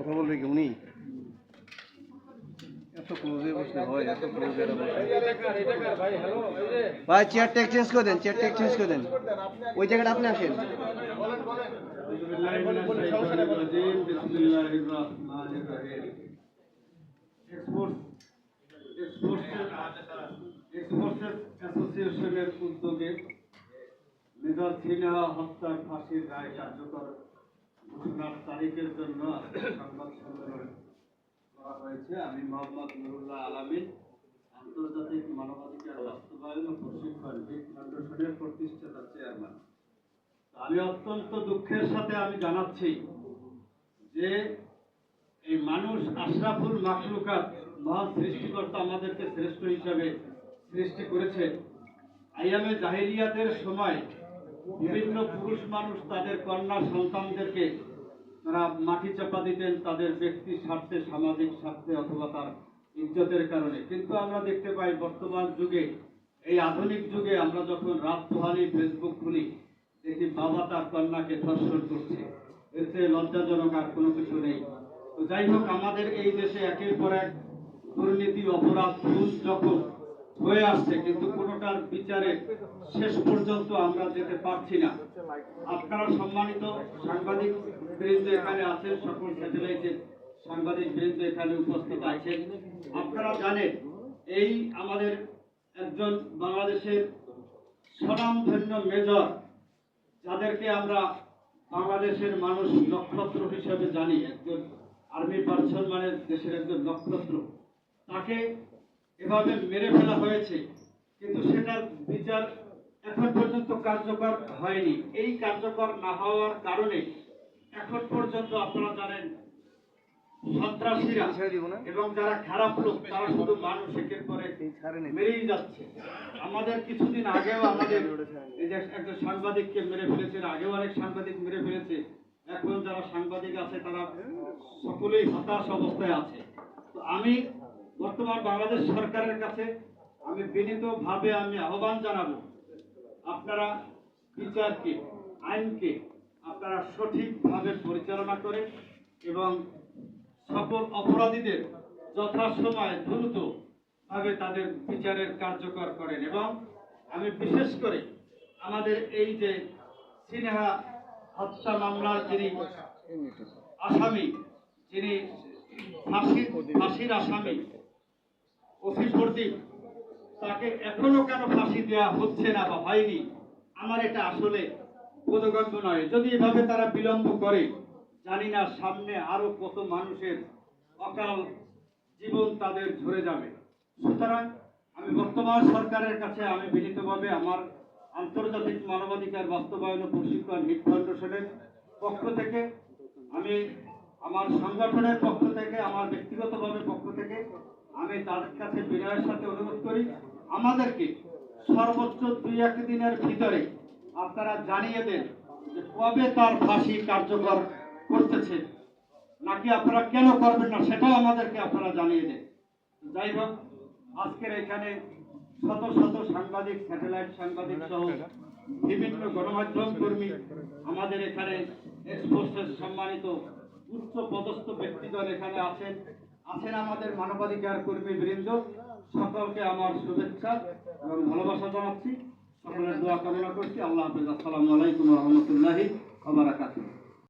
কথা বলবে কি উনি? এত ক্লোজে ভাই চেয়ারটা এক্সচেঞ্জ করে দেন চেয়ারটা এক্সচেঞ্জ করে দেন। ওই জায়গাটা আপনি আসেন। অ্যাসোসিয়েশনের উদ্যোগে মেজর সিনহা হত্যার ফাঁসির রায় কার্যকর তারিখের জন্য সংবাদ করা হয়েছে। আমি আন্তর্জাতিক মানবাধিকার বাস্তবায়ন ও প্রশিক্ষণ আমি অত্যন্ত দুঃখের সাথে আমি জানাচ্ছি যে এই মানুষ আশরাফুল মাখলুকাত মহান সৃষ্টিকর্তা আমাদেরকে শ্রেষ্ঠ হিসাবে সৃষ্টি করেছে। আইয়ামে জাহিলিয়াতের সময় বিভিন্ন পুরুষ মানুষ তাদের কন্যা সন্তানদেরকে তারা মাটি চাপা দিতেন, তাদের ব্যক্তি স্বার্থে, সামাজিক স্বার্থে অথবা তার ইজ্জতের কারণে। কিন্তু আমরা দেখতে পাই বর্তমান যুগে, এই আধুনিক যুগে আমরা যখন রাত পোহালি ফেসবুক খুলি, দেখি বাবা তার কন্যাকে ধর্ষণ করছে। এর চেয়ে লজ্জাজনক আর কোনো কিছু নেই। তো যাই হোক, আমাদের এই দেশে একের পর এক দুর্নীতি, অপরাধ যখন হয়ে আসছে, কিন্তু কোনোটার বিচারে শেষ পর্যন্ত আমরা যেতে পারছি না। আপনারা সম্মানিত সাংবাদিক বৃন্দ এখানে আছেন, সকল স্যাটেলাইটের সাংবাদিক বৃন্দ এখানে উপস্থিত আছেন। আপনারা জানেন, এই আমাদের একজন বাংলাদেশের স্বনামধন্য মেজর, যাদেরকে আমরা বাংলাদেশের মানুষ নক্ষত্র হিসেবে জানি, একজন আর্মি পার্সন মানে দেশের একজন নক্ষত্র, তাকে এভাবে মেরে ফেলা হয়েছে কিন্তু সেটার বিচার এখন পর্যন্ত কার্যকর হয়নি। এই কার্যকর না হওয়ার কারণে এখন পর্যন্ত আপনারা জানেন সন্ত্রাসীরা এবং যারা খারাপ লোক তারা শুধু মানুষ একের পরে মেরেই যাচ্ছে। আমাদের কিছুদিন আগেও আমাদের এই যে একজন সাংবাদিককে মেরে ফেলেছে আগেও অনেক সাংবাদিক মেরে ফেলেছে। এখন যারা সাংবাদিক আছে তারা সকলেই হতাশ অবস্থায় আছে। তো আমি বর্তমান বাংলাদেশ সরকারের কাছে আমি বিনীতভাবে আমি আহ্বান জানাব, আপনারা বিচারকে, আইনকে আপনারা সঠিকভাবে পরিচালনা করে এবং সকল অপরাধীদের যথাসময়ে দ্রুত ভাবে তাদের বিচারের কার্যকর করেন এবং আমি বিশেষ করে আমাদের এই যে সিনেহা হত্যা মামলার যিনি আসামি, যিনি ফাঁসির ফাঁসির আসামি অফিস প্রদীপ তাকে এখনও কেন ফাঁসি দেওয়া হচ্ছে না বা হয়নি? আমার এটা আসলে বোধগম্য নয়। যদি এভাবে তারা বিলম্ব করে, জানি না সামনে আরও কত মানুষের অকাল জীবন তাদের ঝরে যাবে। সুতরাং আমি বর্তমান সরকারের কাছে আমি বিনীতভাবে আমার আন্তর্জাতিক মানবাধিকার বাস্তবায়ন প্রশিক্ষণ হিট ফাউন্ডেশনের পক্ষ থেকে, আমি আমার সংগঠনের পক্ষ থেকে, আমার ব্যক্তিগতভাবে পক্ষ থেকে আমি তাদের কাছে বিনয়ের সাথে অনুরোধ করি, আমাদেরকে সর্বোচ্চ দুই এক দিনের ভিতরে আপনারা জানিয়ে দেন যে কবে তার ফাঁসি কার্যকর করতেছে। নাকি আপনারা কেন করবেন না, সেটাও আমাদেরকে আপনারা জানিয়ে দেন। যাই হোক, আজকের এখানে শত শত সাংবাদিক, স্যাটেলাইট সাংবাদিক সহ বিভিন্ন গণমাধ্যম কর্মী আমাদের এখানে এক্সপোর্টের সম্মানিত উচ্চ পদস্থ ব্যক্তিগণ এখানে আছেন। আছেন আমাদের মানবাধিকার কর্মী বৃন্দ, সকলকে আমার শুভেচ্ছা এবং ভালোবাসা জানাচ্ছি। সকলের দোয়া কামনা করছি। আল্লাহ হাফিজ। আসসালামু আলাইকুম রহমতুল্লাহি আবরাকাতুহ